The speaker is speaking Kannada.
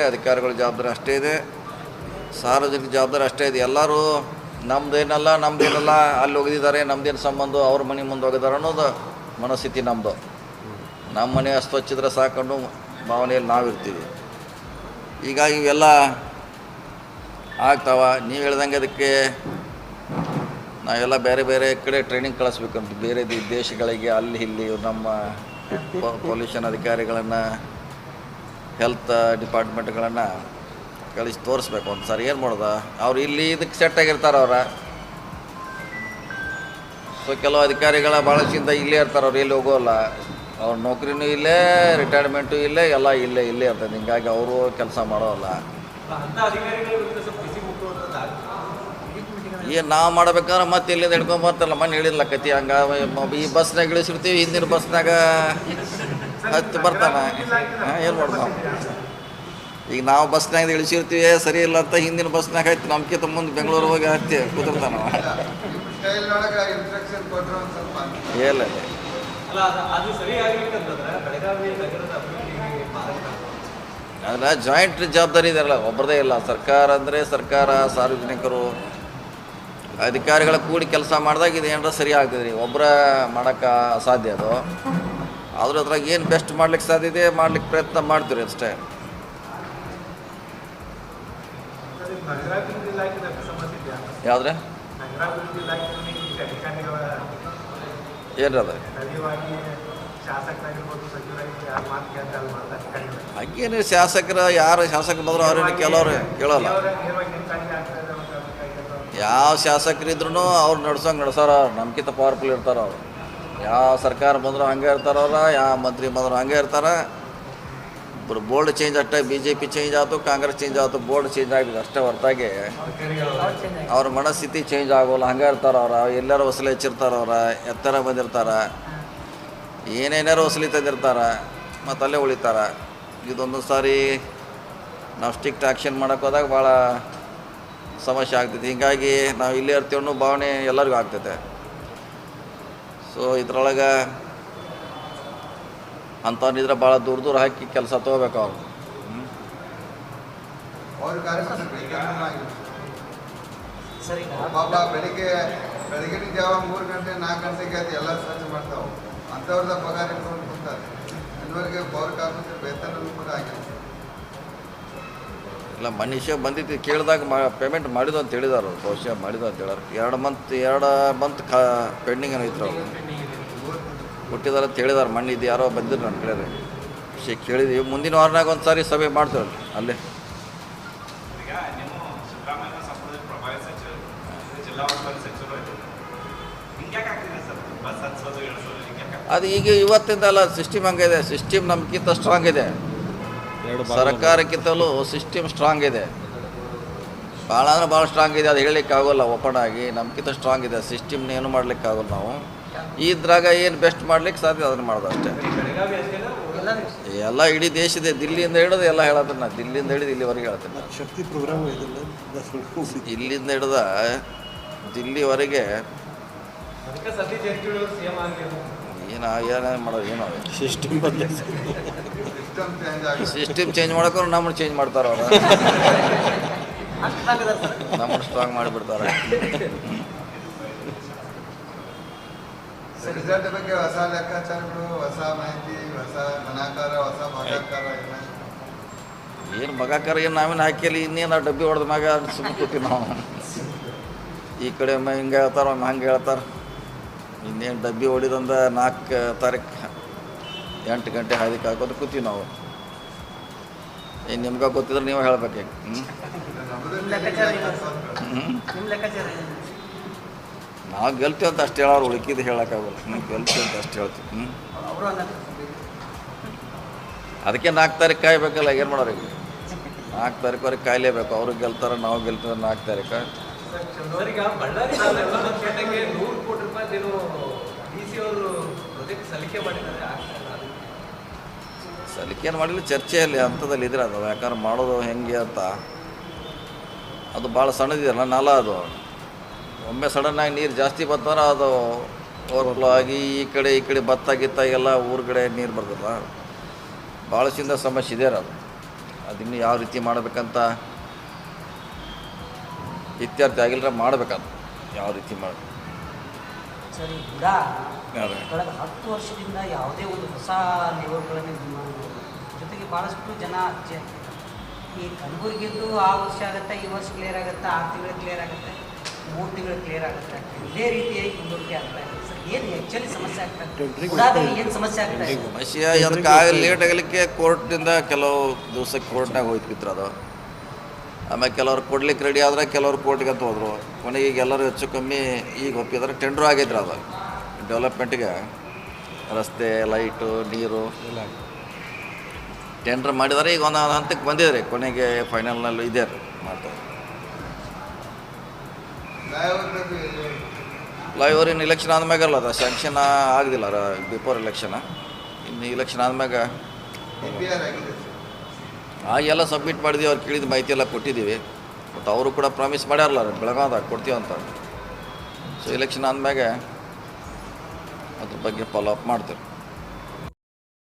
ಅಧಿಕಾರಿಗಳ ಜವಾಬ್ದಾರಿ ಅಷ್ಟೇ ಇದೆ. ಸಾರ್ವಜನಿಕ ಜವಾಬ್ದಾರಿ ಅಷ್ಟೇ ಇದೆ. ಎಲ್ಲರೂ ನಮ್ದೇನಲ್ಲ ನಮ್ದೇನಲ್ಲ, ಅಲ್ಲಿ ಹೋಗಿದ್ದಾರೆ, ನಮ್ದೇನು ಸಂಬಂಧ, ಅವ್ರ ಮನೆ ಮುಂದೆ ಹೋಗಿದ್ದಾರೆ ಅನ್ನೋದು ಮನಸ್ಥಿತಿ ನಮ್ಮದು ನಮ್ಮ ಮನೆ ಸ್ವಚ್ಛಿದ್ರೆ ಸಾಕೊಂಡು ಭಾವನೆಯಲ್ಲಿ ನಾವಿರ್ತೀವಿ. ಹೀಗಾಗಿ ಇವೆಲ್ಲ ಆಗ್ತಾವ. ನೀವು ಹೇಳ್ದಂಗೆ ಅದಕ್ಕೆ ನಾವೆಲ್ಲ ಬೇರೆ ಬೇರೆ ಕಡೆ ಟ್ರೈನಿಂಗ್ ಕಳಿಸ್ಬೇಕಂತ ಬೇರೆ ದೇಶಗಳಿಗೆ, ಅಲ್ಲಿ, ಇಲ್ಲಿ ನಮ್ಮ ಪೊಲ್ಯೂಷನ್ ಅಧಿಕಾರಿಗಳನ್ನು ಹೆಲ್ತ್ ಡಿಪಾರ್ಟ್ಮೆಂಟ್ಗಳನ್ನು ಕಳಿಸಿ ತೋರಿಸ್ಬೇಕು. ಒಂದು ಸರ್ ಏನು ಮಾಡೋದ? ಅವ್ರು ಇಲ್ಲಿ ಇದಕ್ಕೆ ಸೆಟ್ ಆಗಿರ್ತಾರೆ ಅವ್ರ. ಸೊ ಕೆಲವು ಅಧಿಕಾರಿಗಳ ಭಾಳಷ್ಟಿಂದ ಇಲ್ಲೇ ಇರ್ತಾರೆ, ಅವ್ರು ಎಲ್ಲಿ ಹೋಗೋಲ್ಲ. ಅವ್ರ ನೌಕರಿನೂ ಇಲ್ಲೇ ರಿಟೈರ್ಮೆಂಟು ಇಲ್ಲೇ, ಎಲ್ಲ ಇಲ್ಲೇ ಇಲ್ಲೇ ಇರ್ತದೆ ಹಿಂಗಾಗಿ ಅವರು ಕೆಲಸ ಮಾಡೋಲ್ಲ. ಏನು ನಾವು ಮಾಡ್ಬೇಕಾದ್ರೆ ಮತ್ತೆ ಇಲ್ಲಿಂದ ಹಿಡ್ಕೊಂಡ್ ಬರ್ತಾರಲ್ಲ, ಮನೆ ಹೇಳಿಲ್ಲ ಕತಿ, ಹಂಗ ಈ ಬಸ್ನಾಗ ಇಳಿಸಿರ್ತೀವಿ, ಹಿಂದಿನ ಬಸ್ನಾಗ. ಹತ್ತಿ ಬರ್ತಾನೆ. ಏನು ಮಾಡೋದು ನಾವು. ಈಗ ನಾವು ಬಸ್ನಾಗ ಇಳಿಸಿರ್ತೀವಿ ಸರಿ ಇಲ್ಲ ಅಂತ ಹಿಂದಿನ ಬಸ್ನಾಗ ಹತ್ತಿ ನಮ್ಕಿಂತ ಮುಂದೆ ಬೆಂಗಳೂರು ಹೋಗಿ ಹತ್ತಿ ಕೂತಿರ್ತಾನ ಮಾರಕ ಅದನ್ನ ಜಾಯಿಂಟ್ ಜವಾಬ್ದಾರಿ ಇದೆಲ್ಲ ಒಬ್ಬರದೇ ಇಲ್ಲ. ಸರ್ಕಾರ ಅಂದರೆ ಸರ್ಕಾರ ಸಾರ್ವಜನಿಕರು ಅಧಿಕಾರಿಗಳ ಕೂಡಿ ಕೆಲಸ ಮಾಡಿದಾಗ ಇದು ಏನಾರ ಸರಿ ಆಗ್ತದೆ ರೀ. ಒಬ್ಬರ ಮಾಡೋಕ್ಕೆ ಅಸಾಧ್ಯ ಅದು. ಆದರೂ ಅದ್ರಾಗ ಏನು ಬೆಸ್ಟ್ ಮಾಡ್ಲಿಕ್ಕೆ ಸಾಧ್ಯ ಇದೆ ಮಾಡ್ಲಿಕ್ಕೆ ಪ್ರಯತ್ನ ಮಾಡ್ತೀರಿ ಅಷ್ಟೇ. ಯಾವ್ದ್ರೆ? ಇಲಾಖೆ ಸಮಸ್ಯೆ ಇದೆಯಾ ಯಾವುದ್ರೆ ನಗರಾಭಿವೃದ್ಧಿ ಇಲಾಖೆಯಲ್ಲಿ ಈಗ ಅಧಿಕಾರಿಗಳ ಏನು ಅದು? ಸ್ಥಳೀಯವಾಗಿ ಶಾಸಕರಾಗಿರ್ಬೋದು ಸಚಿವರಾಗಿರ್ಬೋದು ಯಾರು ಮಾತು ಕೇಳ್ತಾ ಇಲ್ಲ ಅಂತ ಅಧಿಕಾರಿಗಳು ಹಂಗೇನು ಶಾಸಕರ, ಯಾರು ಶಾಸಕರು ಬಂದ್ರು ಅವ್ರೇನು ಕೆಲವ್ರು ಕೇಳೋಲ್ಲ. ಯಾವ ಶಾಸಕರಿದ್ರು ಅವ್ರು ನಡ್ಸೋಂಗೆ ನಡ್ಸೋರ ನಮ್ಕಿಂತ ಪವರ್ಫುಲ್ ಇರ್ತಾರ ಅವ್ರು. ಯಾವ ಸರ್ಕಾರ ಬಂದರೂ ಹಂಗೆ ಇರ್ತಾರವ್ರ ಯಾವ ಮಂತ್ರಿ ಬಂದರೂ ಹಂಗೆ ಇರ್ತಾರ. ಬೋರ್ಡ್ ಚೇಂಜ್ ಅಷ್ಟೇ ಬಿ ಜೆ ಪಿ ಚೇಂಜ್ ಆಯಿತು, ಕಾಂಗ್ರೆಸ್ ಚೇಂಜ್ ಆಯಿತು, ಬೋರ್ಡ್ ಚೇಂಜ್ ಆಗಿದೆ ಅಷ್ಟೇ ಹೊರತಾಗಿ. ಅವ್ರ ಮನಸ್ಥಿತಿ ಚೇಂಜ್ ಆಗೋಲ್ಲ, ಹಂಗೆ ಇರ್ತಾರ ಅವ್ರ, ಎಲ್ಲರೂ ಹೊಸಲಿ ಹಚ್ಚಿರ್ತಾರವ್ರ ಎತ್ತರ ಬಂದಿರ್ತಾರ. ಏನೇನಾರು ಹೊಸಲಿ ತಂದಿರ್ತಾರೆ, ಮತ್ತು ಅಲ್ಲೇ ಉಳಿತಾರೆ. ಇದೊಂದು ಸಾರಿ ನಾವು ಸ್ಟ್ರಿಕ್ಟ್ ಆ್ಯಕ್ಷನ್ ಮಾಡೋಕೆ ಹೋದಾಗ ಭಾಳ ಸಮಸ್ಯೆ ಆಗ್ತೈತಿ. ಹೀಗಾಗಿ ನಾವು ಇಲ್ಲೇ ಇರ್ತೀವಿ ಅನ್ನೋ ಭಾವನೆ ಎಲ್ಲರಿಗೂ ಆಗ್ತೈತೆ. ಸೊ ಇದ್ರೊಳಗೆ ಅಂಥವ್ನಿದ್ರೆ ಭಾಳ ದೂರ ದೂರ ಹಾಕಿ ಕೆಲಸ ತಗೋಬೇಕು ಅವ್ರು. ಪಾಪ ಬೆಳಿಗ್ಗೆ ಬೆಳಗಿನ ಜಾವ ಮೂರು ಗಂಟೆ ನಾಲ್ಕು ಗಂಟೆಗೆ ಅದು ಎಲ್ಲ ಸ್ವಚ್ಛ ಮಾಡ್ತಾವೆ. ಅಂಥವ್ರದ ಪಗಾರ ಇಟ್ಕೊಂಡು ಕುಂತಾರೆ. ಇದುವರೆಗೆ ಪೌರ ಇಲ್ಲ ಮನುಷ್ಯ ಬಂದಿದ್ದು ಕೇಳಿದಾಗ ಮಾ ಪೇಮೆಂಟ್ ಮಾಡಿದ್ದು ಅಂತ ಹೇಳಿದಾರೆ. ಅವ್ರು ಬಹುಶಃ ಮಾಡಿದ್ದು ಅಂತ ಹೇಳಾರ ಎರಡು ಮಂತ್ ಎರಡು ಮಂತ್ ಕಾ ಪೆಂಡಿಂಗ್ ಏನೋ ಅವರು ಕೊಟ್ಟಿದ್ದಾರೆ ಅಂತ ಹೇಳಿದಾರೆ. ಮಣ್ಣು ಇದು ಯಾರೋ ಬಂದಿದ್ರು ನನ್ನ ಕಡೆ ವಿಷಯ ಕೇಳಿದ್ವಿ. ಮುಂದಿನ ವಾರನಾಗ ಒಂದು ಸಾರಿ ಸಭೆ ಮಾಡ್ತೇವೆ. ಅಲ್ಲೇ. ಅದು ಈಗ ಇವತ್ತಿಂದ ಅಲ್ಲ ಸಿಸ್ಟಮ್ ಹಂಗಿದೆ ಸಿಸ್ಟಮ್ ನಮ್ಗಿಂತ ಸ್ಟ್ರಾಂಗ್ ಇದೆ. ಸರ್ಕಾರಕ್ಕಿಂತಲೂ ಸಿಸ್ಟಮ್ ಸ್ಟ್ರಾಂಗ್ ಇದೆ. ಭಾಳ ಅಂದ್ರೆ ಭಾಳ ಸ್ಟ್ರಾಂಗ್ ಇದೆ ಅದು ಹೇಳಲಿಕ್ಕೆ ಆಗೋಲ್ಲ ಓಪನ್ ಆಗಿ ನಮ್ಗಿಂತ ಸ್ಟ್ರಾಂಗ್ ಇದೆ ಸಿಸ್ಟಮ್ನ ಏನು ಮಾಡ್ಲಿಕ್ಕೆ ಆಗೋಲ್ಲ ನಾವು ಇದ್ರಾಗ ಏನು ಬೆಸ್ಟ್ ಮಾಡ್ಲಿಕ್ಕೆ ಸಾಧ್ಯ ಅದನ್ನು ಮಾಡೋದು ಅಷ್ಟೇ. ಎಲ್ಲ ಇಡೀ ದೇಶದ ದಿಲ್ಲಿಯಿಂದ ಹಿಡಿದು ಎಲ್ಲ ಹೇಳತ್ತೀನಿ ನಾನು. ದಿಲ್ಲಿಯಿಂದ ಹಿಡಿದು ಇಲ್ಲಿವರೆಗೆ ಹೇಳ್ತೀನಿ ಶಕ್ತಿ ಪ್ರೋಗ್ರಾಮ್ ಇಲ್ಲಿಂದ ಹಿಡ್ದ ದಿಲ್ಲಿವರೆಗೆ ಏನು ಏನೇನು ಮಾಡೋದು ಏನೋ. ಸಿಸ್ಟಮ್ ಬಗ್ಗೆ ಸಿಸ್ಟಮ್ ಚೇಂಜ್ ಮಾಡಕ್ಕೂ ಮಾಡೋಕೆ ನಮ್ಮನ್ನು ಚೇಂಜ್ ಮಾಡ್ತಾರ ಅವ್ರು. ನಮ್ಮನ್ನು ಸ್ಟ್ರಾಂಗ್ ಮಾಡಿಬಿಡ್ತಾರೆ. ರಿಸಲ್ಟ್ ಬಗ್ಗೆ ಹೊಸ ಲೆಕ್ಕಾಚಾರಗಳು ಹೊಸ ಮಾಹಿತಿ ಹೊಸ ಮನಾಕಾರ ಹೊಸ ಭಾಗಾಕಾರ ಎಲ್ಲ ಏನು ಮಗಾಕಾರ ಏನು ನಾವೇನು ಹಾಕಿಲ್ಲ ಇನ್ನೇನು ಡಬ್ಬಿ ಹೊಡೆದ ಮಗ ಸುಮ್ಮನೆ ಕೂತೀವಿ ನಾವು. ಈ ಕಡೆ ಒಮ್ಮೆ ಹಿಂಗೆ ಹೇಳ್ತಾರೆ ಒಮ್ಮೆ ಹಂಗೆ ಹೇಳ್ತಾರೆ. ಇನ್ನೇನು ಡಬ್ಬಿ ಹೊಡಿದಂದ ನಾಲ್ಕು ತಾರೀಕು ಎಂಟು ಗಂಟೆ ಹಾದಿ ಹಾಕೋದು ಕೂತೀವಿ ನಾವು. ಏನು ನಿಮ್ಗೆ ಗೊತ್ತಿದ್ರೆ ನೀವು ಹೇಳ್ಬೇಕು ನಾವು ಗೆಲ್ತೀವಿ ಅಂತ ಅಷ್ಟು ಹೇಳೋರು ಉಳಿಕಿದ್ದು ಹೇಳೋಕ್ಕಾಗಲ್ಲ. ಹ್ಞೂ ಗೆಲ್ತೀವಿ ಅಂತ ಅಷ್ಟು ಹೇಳ್ತೀವಿ. ಹ್ಞೂ ಅದಕ್ಕೆ ನಾಲ್ಕು ತಾರೀಕು ಕಾಯ್ಬೇಕಲ್ಲ ಏನು ಮಾಡೋರು ಈಗ? ನಾಲ್ಕು ತಾರೀಕುವರೆಗೆ ಕಾಯಲೇಬೇಕು. ಅವರು ಗೆಲ್ತಾರೆ ನಾವು ಗೆಲ್ತೀವಿ ನಾಲ್ಕು ತಾರೀಕು? ಸರ್ ಈಗ ಬಳ್ಳಾರಿ ಸಲಿಕೇನು ಮಾಡಿಲ್ಲ? ಚರ್ಚೆಯಲ್ಲಿ ಹಂತದಲ್ಲಿ ಇದ್ರೆ ಅದು, ಯಾಕಂದ್ರೆ ಮಾಡೋದು ಹೆಂಗೆ ಅಂತ. ಅದು ಭಾಳ ಸಣ್ಣದಿದೆಯಲ್ಲ, ನಾಲ ಅದು. ಒಮ್ಮೆ ಸಡನ್ನಾಗಿ ನೀರು ಜಾಸ್ತಿ ಬಂತಂದ್ರೆ ಅದು ಓವರ್ಫ್ಲೋ ಆಗಿ, ಈ ಕಡೆ ಈ ಕಡೆ ಭತ್ತ ಗಿತ್ತ ಎಲ್ಲ ಊರುಗಡೆ ನೀರು ಬರ್ತದಲ್ಲ ಭಾಳಷ್ಟಿಂದ ಸಮಸ್ಯೆ ಇದೆ ಅದು. ಅದನ್ನು ಯಾವ ರೀತಿ ಮಾಡಬೇಕಂತ ಇತ್ಯರ್ಥ ಆಗಿಲ್ಲರ ಮಾಡ್ಬೇಕದು. ಯಾವ ರೀತಿ ಮಾಡಬೇಕು? ಸರಿ ಕೂಡ ಕಳೆದ ಹತ್ತು ವರ್ಷದಿಂದ ಯಾವುದೇ ಒಂದು ಹೊಸ ನಿಯಮಗಳನ್ನು ನಿರ್ಮಾಣ ಜೊತೆಗೆ ಭಾಳಷ್ಟು ಜನ ಜ- ಈ ಕಲಬುರಗಿದ್ದು ಆ ವರ್ಷ ಆಗುತ್ತೆ ಈ ವರ್ಷ ಕ್ಲಿಯರ್ ಆಗುತ್ತೆ ಆರು ತಿಂಗಳು ಕ್ಲಿಯರ್ ಆಗುತ್ತೆ ಮೂರು ತಿಂಗಳು ಕ್ಲಿಯರ್ ಆಗುತ್ತೆ ಇದೇ ರೀತಿಯಾಗಿ ಮುಂದೂಡಿಕೆ ಆಗ್ತಾ ಇದೆ. ಸರ್ ಏನು ಆ್ಯಕ್ಚುಲಿ ಸಮಸ್ಯೆ ಅದಕ್ಕೆ ಲೇಟ್ ಆಗಲಿಕ್ಕೆ ಕೋರ್ಟಿಂದ ಕೆಲವು ದಿವಸಕ್ಕೆ ಕೋರ್ಟ್ನಾಗ ಹೋಯ್ತು ಬಿತ್ರ ಅದು ಆಮೇಲೆ ಕೆಲವ್ರು ಕೊಡ್ಲಿಕ್ಕೆ ರೆಡಿ ಆದ್ರೆ ಕೆಲವ್ರು ಕೋರ್ಟ್ಗೆ ಅಂತ ಹೋದ್ರು. ಕೊನೆಗೆ ಈಗ ಎಲ್ಲರೂ ಹೆಚ್ಚು ಕಮ್ಮಿ ಈಗ ಒಪ್ಪಿದ್ರೆ ಟೆಂಡ್ರು ಆಗಿದ್ರು ಅದು. ಡೆವಲಪ್ಮೆಂಟ್ಗೆ ರಸ್ತೆ ಲೈಟು ನೀರು. ಟೆಂಡ್ರ್ ಮಾಡಿದರೆ. ಈಗ ಒಂದು ಹಂತಕ್ಕೆ ಬಂದಿದ್ರಿ ರೀ. ಕೊನೆಗೆ ಫೈನಲ್ನಲ್ಲೂ ಇದೆ ರೀ ಮಾಡ್ತಾರೆ ಇನ್ನು ಇಲೆಕ್ಷನ್ ಆದ್ಮ್ಯಾಗ ಅಲ್ಲ ಅದು. ಸ್ಯಾಂಕ್ಷನ್ ಆಗದಿಲ್ಲ ಬಿಫೋರ್ ಇಲೆಕ್ಷನ್ ಇನ್ನು ಇಲೆಕ್ಷನ್ ಆದ್ಮ್ಯಾಗ ಡಿ ಪಿ ಆರ್ ಆಗಿದೆ ಸರ್ ಆ ಎಲ್ಲ ಸಬ್ಮಿಟ್ ಮಾಡಿದ್ದೀವಿ ಅವ್ರು ಕೇಳಿದ ಮಾಹಿತಿ ಎಲ್ಲ ಕೊಟ್ಟಿದ್ದೀವಿ. ಮತ್ತು ಅವರು ಕೂಡ ಪ್ರಾಮಿಸ್ ಮಾಡ್ಯಾರಲ್ಲ ಕೊಡ್ತೀವಿ ಅಂತ. ಸೊ ಇಲೆಕ್ಷನ್ ಆದ್ಮ್ಯಾಗ ಅದ್ರ ಬಗ್ಗೆ ಫಾಲೋ ಅಪ್ ಮಾಡ್ತೀವಿ.